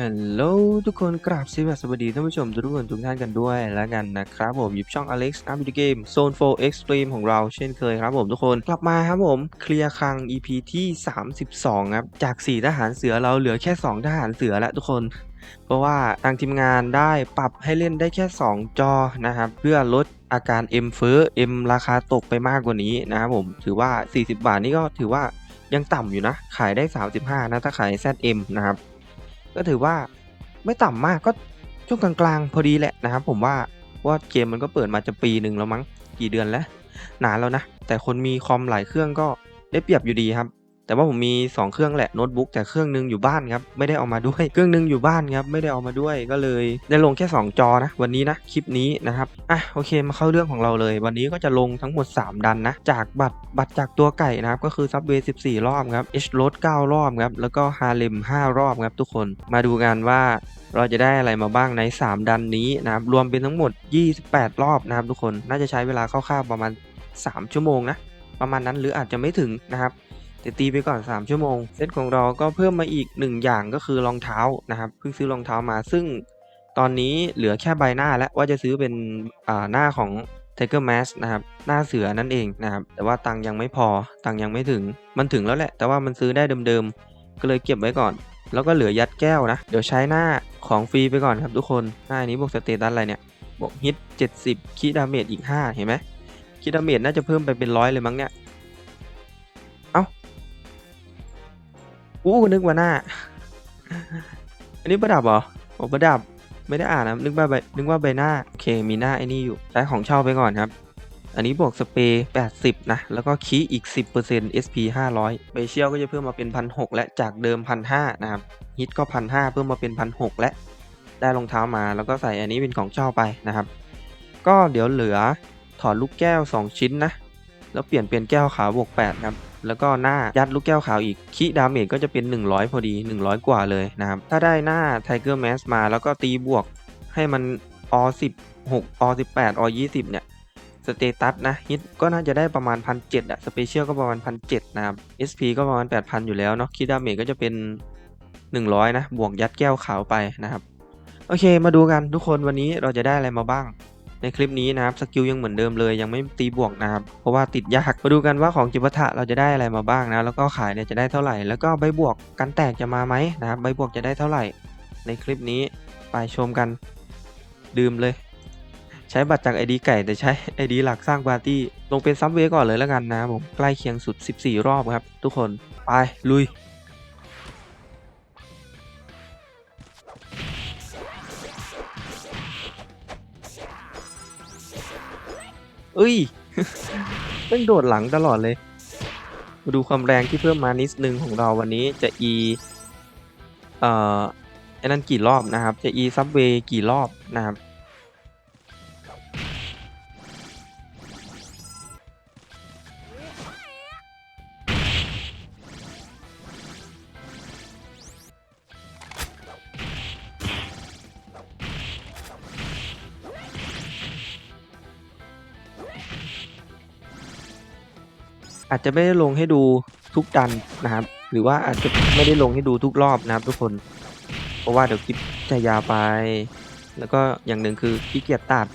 ฮัลโหลทุกคนกราบสวัสดีท่านผู้ชมทุกคนทุกท่านกันด้วยแล้วกันนะครับผมหยิบช่อง Alex อัพวิดีเกม Zone 4 Extreme ของเราเช่นเคยครับผมทุกคนกลับมาครับผมเคลียร์คัง EP ที่ 32 ครับ จาก 4 ทหารเสือเราเหลือแค่ 2 ทหารเสือแล้วทุกคนเพราะว่าทางทีมงานได้ปรับให้เล่นได้แค่ 2 จอนะครับ เพื่อลดอาการ M เฟ้อ M ราคาตกไปมากกว่านี้นะครับผมถือว่า 40 บาทนี่ก็ถือว่ายังต่ำอยู่นะ ขายได้ 35 นะถ้าขาย ZM นะครับ ก็ถือว่าไม่ต่ำมากก็ช่วงกลางๆ พอดีแหละนะครับ ผมว่าว่าเกมมันก็เปิดมาจะปีหนึ่งแล้วมั้งกี่เดือนแล้วนานแล้วนะแต่คนมีคอมหลายเครื่องก็ได้เปรียบอยู่ดีครับ แต่ว่าผมมี 2 เครื่องแหละโน้ตบุ๊กแต่เครื่องหนึงอยู่บ้านครับไม่ได้เอามาด้วย เครื่องหนึงอยู่บ้านครับไม่ได้เอามาด้วยก็เลยได้ลงแค่ 2 จอนะ วันนี้นะคลิปนี้นะครับอะโอเคมาเข้าเรื่องของเราเลย วันนี้ก็จะลงทั้งหมด 3 ดันนะ จากบัตรบัตรจากตัวไก่นะครับก็คือซับเวย์14 รอบครับ H r o a d 9รอบครับแล้วก็ฮาเลม5 รอบครับทุกคนมาดูกันว่าเราจะได้อะไรมาบ้างใน 3 ดันนี้นะครับรวมเป็นทั้งหมด 28 รอบนะครับทุกคนน่าจะใช้เวลาคร่าวๆประมาณ 3 ชั่วโมงนะประมาณนั้นหรืออาจจะไม่ถึงนะครับ แต่ตีไปก่อน 3 ชั่วโมง เซตของเราก็เพิ่มมาอีก 1 อย่างก็คือรองเท้านะครับ เพิ่งซื้อรองเท้ามาซึ่งตอนนี้เหลือแค่ใบหน้าแล้วว่าจะซื้อเป็นอ่าหน้าของ Tiger Mask นะครับ หน้าเสือนั่นเองนะครับ แต่ว่าตังค์ยังไม่พอตังค์ยังไม่ถึงมันถึงแล้วแหละ แต่ว่ามันซื้อได้เดิมๆ ก็เลยเก็บไว้ก่อน แล้วก็เหลือยัดแก้วนะ เดี๋ยวใช้หน้าของฟรีไปก่อนครับทุกคนหน้านี้บวกสเตตัสอะไรเนี่ยบวกฮิต70คีดาเมจอีก 5 เห็นไหมคีดาเมจน่าจะเพิ่มไปเป็นร้อยเลยมั้งเนี่ย อู้นึกว่าหน้า อันนี้ประดับเหรอโอ้ประดับไม่ได้อ่านนะนึกว่าใบนึกว่าใบหน้าโอเคมีหน้าไอ้นี่อยู่ใช้ของเช่าไปก่อนครับ อันนี้บวกสเปรย์80 นะ แล้วก็คีอีก 10% SP 500เบเชียลก็จะเพิ่มมาเป็น1,600และจากเดิม1,500นะครับฮิตก็1,500เพิ่มมาเป็น1,600และ ได้รองเท้ามาแล้วก็ใส่อันนี้เป็นของเช่าไปนะครับ ก็เดี๋ยวเหลือถอดลูกแก้ว 2 ชิ้นนะ แล้วเปลี่ยนเป็นแก้วขาวบวก8ครับ แล้วก็หน้ายัดลูกแก้วขาวอีกคีดาเมจก็จะเป็น 100 พอดี 100 กว่าเลยนะครับ ถ้าได้หน้า Tiger Mask มาแล้วก็ตีบวกให้มันอ16อ18อ20 เนี่ยสเตตัสนะฮิตก็น่าจะได้ประมาณ 1,700อะสเปเชียลก็ประมาณ 1,700 นะครับ SP ก็ประมาณ 8,000 อยู่แล้วเนาะคิดดาเมจก็จะเป็น 100 นะ บวกยัดแก้วขาวไปนะครับ โอเคมาดูกันทุกคนวันนี้เราจะได้อะไรมาบ้าง ในคลิปนี้นะครับสกิลยังเหมือนเดิมเลยยังไม่ตีบวกนะครับเพราะว่าติดยากมาดูกันว่าของจิปาถะเราจะได้อะไรมาบ้างนะแล้วก็ขายเนี่ยจะได้เท่าไหร่ แล้วก็ใบบวกกันแตกจะมาไหมนะครับใบบวกจะได้เท่าไหร่ ในคลิปนี้ไปชมกันดื่มเลย ใช้บัตรจาก ID ไก่แต่ใช้ ID หลักสร้างปาร์ตี้ลงเป็นซับเวย์ก่อนเลยแล้วกันนะผมใกล้เคียงสุด 14 รอบครับ ทุกคนไปลุย เอ้ยเพิ่งโดดหลังตลอดเลย มาดูความแรงที่เพิ่มมานิดนึงของเราวันนี้จะ E เอ่อไอ้นั่นกี่รอบนะครับ จะ E ซับเวกี่รอบนะครับ อาจจะไม่ได้ลงให้ดูทุกดันนะครับ หรือว่าอาจจะไม่ได้ลงให้ดูทุกรอบนะครับ ทุกคน เพราะว่าเดี๋ยวคลิปจะยาวไป แล้วก็อย่างหนึ่งคือขี้เกียจตัด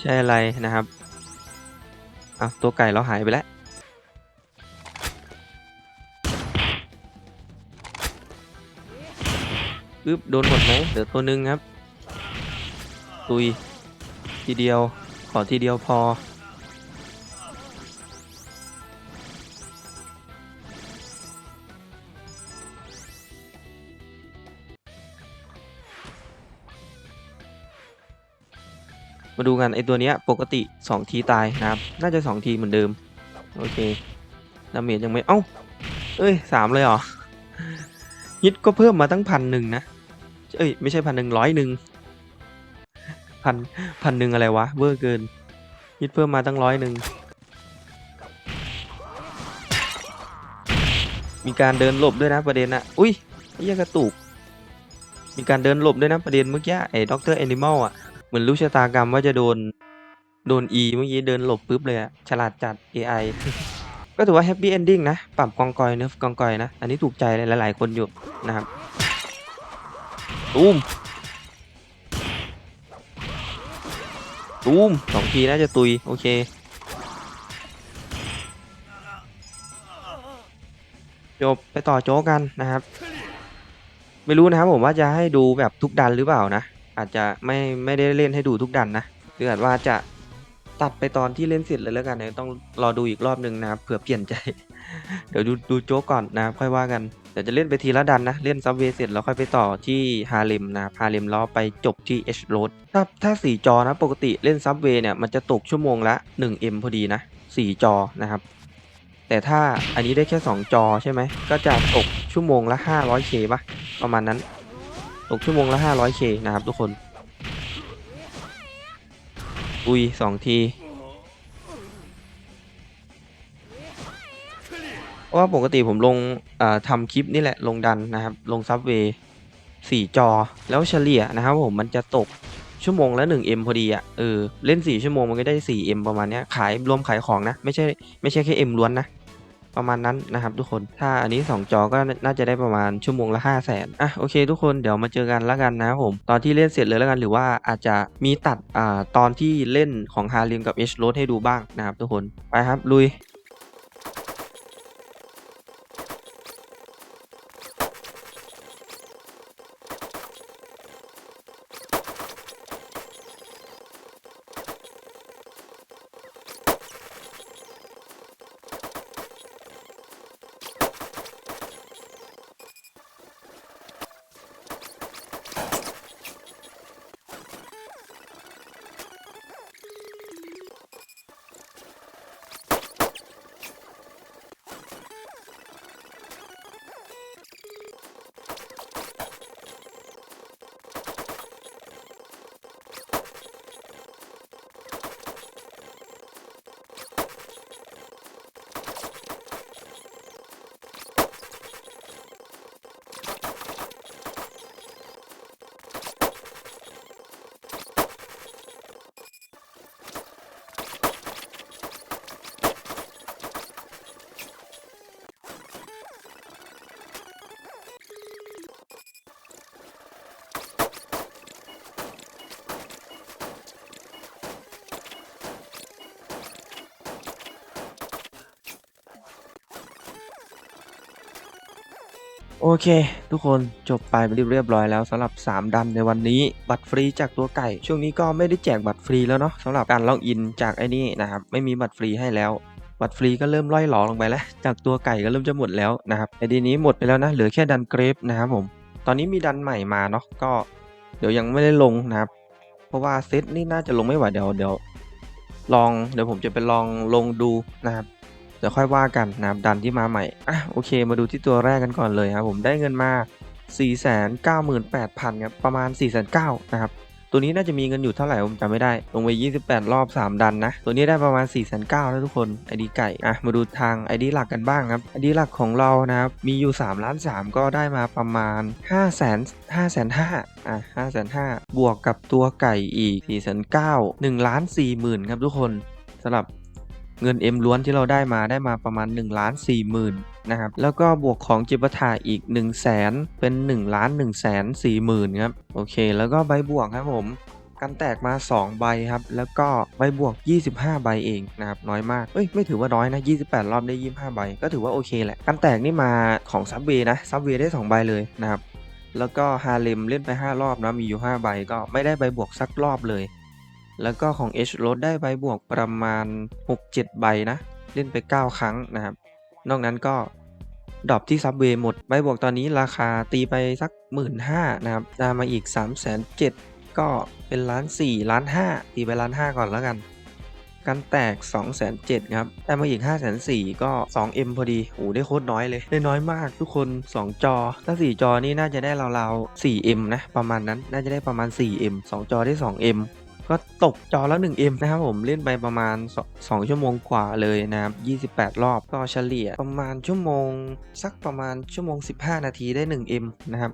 ใช่อะไรนะครับอะตัวไก่เราหายไปแล้วปึ๊บโดนหมดไหมเหลือตัวหนึ่งครับ ตุย ทีเดียว ขอทีเดียวพอ มาดูกันไอตัวเนี้ยปกติ 2 ทีตายนะครับ น่าจะ 2 ทีเหมือนเดิม โอเคดาเมจยังไม่ เอ้า เอ้ยสามเลยเหรอฮิตก็เพิ่มมาตั้งพันหนึ่งนะ เอ้ย ไม่ใช่พันหนึ่งร้อยหนึ่งพันพันหนึ่งอะไรวะเวอร์เกินฮิตเพิ่มมาตั้งร้อยหนึ่งมีการเดินหลบด้วยนะประเด็นอะอุ้ยไอ้ยังกระตุก มีการเดินหลบด้วยนะประเด็นเมื่อกี้ไอ้ด็อกเตอร์แอนิมอลอะ เหมือนรู้ชะตากรรมว่าจะโดน โดน E เมื่อกี้เดินหลบปุ๊บเลยอะฉลาดจัด AI ก็ถือว่าแฮปปี้เอนดิ้งนะ ปรับกองกอยเนิร์ฟกองกอยนะ อันนี้ถูกใจหลายๆคนอยู่นะครับตูมตูมสองทีน่าจะตุย โอเคจบไปต่อโจกกันนะครับ ไม่รู้นะครับผมว่าจะให้ดูแบบทุกดันหรือเปล่านะ อาจจะไม่ไม่ได้เล่นให้ดูทุกดันนะหรืออาจว่าจะตัดไปตอนที่เล่นเสร็จเลยแล้วกันนะต้องรอดูอีกรอบหนึ่งนะครับเผื่อเปลี่ยนใจ เดี๋ยวดูดูโจ๊กก่อนนะค่อยว่ากันเดี๋ยวจะเล่นไปทีละดันนะ เล่นซับเวเสร็จแล้วค่อยไปต่อที่ฮาเลมนะฮาเลมแล้วไปจบที่เอชโรดถ้าถ้าสี่จอนะปกติเล่นซับเวเนี่ยมันจะตกชั่วโมงละ 1M พอดีนะสี่จอนะครับ แต่ถ้าอันนี้ได้แค่ 2 จอใช่ไหมก็จะตกชั่วโมงละ 500k ป่ะประมาณนั้น ตกชั่วโมงละ 500k นะครับทุกคน อุ้ยสองทีเพราะว่าปกติผมลงทำคลิปนี่แหละลงดันนะครับ ลงซับเวย์สี่จอแล้วเฉลี่ยนะครับผมมันจะตกชั่วโมงละ 1M พอดีอะ่ะเออเล่น 4 ชั่วโมงมันก็ได้ 4M ประมาณนี้ขายรวมขายของนะ ไม่ใช่ไม่ใช่แค่ M ล้วนนะ ประมาณนั้นนะครับทุกคน ถ้าอันนี้ 2 จอก็น่าจะได้ประมาณชั่วโมงละ 5 0 0แสนอะโอเค ทุกคนเดี๋ยวมาเจอกันแล้วกันนะครับผม ตอนที่เล่นเสร็จเลยแล้วกันหรือว่าอาจจะมีตัดอ่าตอนที่เล่นของฮาริมกับเอชโรสให้ดูบ้างนะครับทุกคนไปครับลุย โอเค ทุกคนจบไปเป็นที่เรียบร้อยแล้วสำหรับ 3ดันในวันนี้บัตรฟรีจากตัวไก่ ช่วงนี้ก็ไม่ได้แจกบัตรฟรีแล้วเนาะสำหรับการล็อกอินจากไอ้นี่นะครับไม่มีบัตรฟรีให้แล้วบัตรฟรีก็เริ่มล่อยหลอลงไปแล้ว จากตัวไก่ก็เริ่มจะหมดแล้วนะครับไอดีนี้หมดไปแล้วนะเหลือแค่ดันเกรฟนะครับผมตอนนี้มีดันใหม่มาเนาะก็เดี๋ยวยังไม่ได้ลงนะครับ เพราะว่าเซตนี่น่าจะลงไม่ไหวเดี๋ยวเดี๋ยวลองเดี๋ยวผมจะไปลองลงดูนะครับ ดี๋ยวค่อยว่ากันนะครับดันที่มาใหม่อะโอเค มาดูที่ตัวแรกกันก่อนเลยครับผมได้เงินมา 498,000ครับประมาณ 4,900นะครับตัวนี้น่าจะมีเงินอยู่เท่าไหร่ผมจำไม่ได้ ลงไป 28 รอบ 3 ดันนะ ตัวนี้ได้ประมาณ 4,900แล้วทุกคนไอดีไก่ อะ มาดูทางไอดีหลักกันบ้างครับไอดีหลักของเรานะครับ มีอยู่3ล้าน3ก็ได้มาประมาณ 5 0 0 0 0 5 5 0 0 0อะ5 5 0 0 0บวกกับตัวไก่อีก 4,900 1ล้าน4 0,000 ครับทุกคนสำหรับ เงิน M ล้วนที่เราได้มาได้มาประมาณ1ล้าน4หมื่นนะครับแล้วก็บวกของจิปาถาอีก 1 0 0 0 0แสนเป็น1ล้าน1แสน4หมื่นครับโอเค แล้วก็ใบบวกครับผมกันแตกมา 2 ใบครับ แล้วก็ใบบวก 25 ใบเองนะครับ น้อยมาก เอ้ย ไม่ถือว่าน้อยนะ 28 รอบได้ 25 ใบ ก็ถือว่าโอเคแหละ กันแตกนี่มาของซับเวนะ ซับเวได้ 2 ใบเลยนะครับ แล้วก็ฮาเลมเล่นไป 5 รอบนะ มีอยู่ 5 ใบ ก็ไม่ได้ใบบวกสักรอบเลย แล้วก็ของ H r o a d ได้ใบบวกประมาณ 6-7 ใบนะ เล่นไป 9 ครั้งนะครับ นอกนั้นก็ดรอปที่ซับเวย์หมด ใบบวกตอนนี้ราคาตีไปสัก 1 5ื่นนะครับได้มาอีก 3 7 0 0 0ก็เป็นล้าน4ล้าน5ตีไปล้าน5ก่อนแล้วกัน กันแตก 2 7 0 0 0ครับได้มาอีก 5 4 0 0 0ก็ 2M พอดีโอ้ได้โคตรน้อยเลย ได้น้อยมากทุกคน 2 จอ ถ้า 4 จอนี่น่าจะได้ราวๆ 4M นะ ประมาณนั้นน่าจะได้ประมาณ 4M 2 จอได้ 2M ก็ตกจอละ 1M นะครับผมเล่นไปประมาณ 2 ชั่วโมงกว่าเลยนะครับ 28 รอบก็เฉลี่ยประมาณชั่วโมง สักประมาณชั่วโมง 15 นาทีได้ 1M นะครับ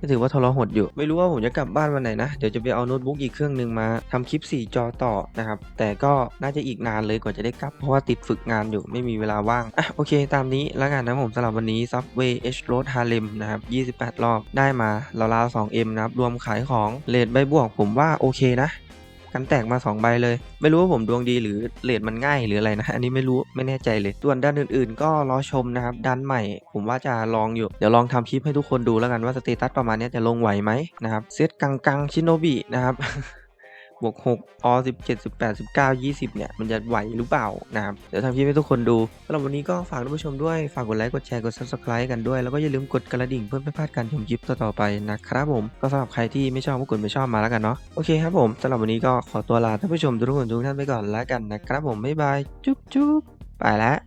ก็ถือว่าทรหดอยู่ ไม่รู้ว่าผมจะกลับบ้านวันไหนนะ เดี๋ยวจะไปเอาโน้ตบุ๊กอีกเครื่องหนึ่งมาทำคลิป 4 จอต่อนะครับ แต่ก็น่าจะอีกนานเลยกว่าจะได้กลับ เพราะว่าติดฝึกงานอยู่ไม่มีเวลาว่าง อะโอเค ตามนี้แล้วกันนะผมสำหรับวันนี้ Subway H Road Harlem นะครับ 28 รอบได้มาราวๆ 2M นะครับ รวมขายของเลทใบบวกผมว่าโอเคนะ กันแตกมา 2 ใบเลย ไม่รู้ว่าผมดวงดีหรือเลทมันง่ายหรืออะไรนะ อันนี้ไม่รู้ไม่แน่ใจเลยส่วนด้านอื่นๆ ก็รอชมนะครับด้านใหม่ ผมว่าจะลองอยู่ เดี๋ยวลองทำคลิปให้ทุกคนดูแล้วกันว่าสเตตัสประมาณนี้จะลงไหวไหมนะครับเซตกังกังชิโนบินะครับ บวก6อ17 18 19 20 เนี่ย มันจะไหวหรือเปล่านะครับ เดี๋ยวทำคลิปให้ทุกคนดูสำหรับวันนี้ก็ฝากท่านผู้ชมด้วย ฝากกดไลค์ กดแชร์ กด subscribe กันด้วย แล้วก็อย่าลืมกดกระดิ่งเพื่อไม่พลาดการชมคลิปต่อๆไปนะครับผม ก็สำหรับใครที่ไม่ชอบก็กดไม่ชอบมาแล้วกันเนาะ โอเคครับผมสำหรับวันนี้ก็ขอตัวลาท่านผู้ชมทุกคนทุกท่านไปก่อนแล้วกันนะครับผม บ๊ายบาย จุ๊บจุ๊บไปแล้ว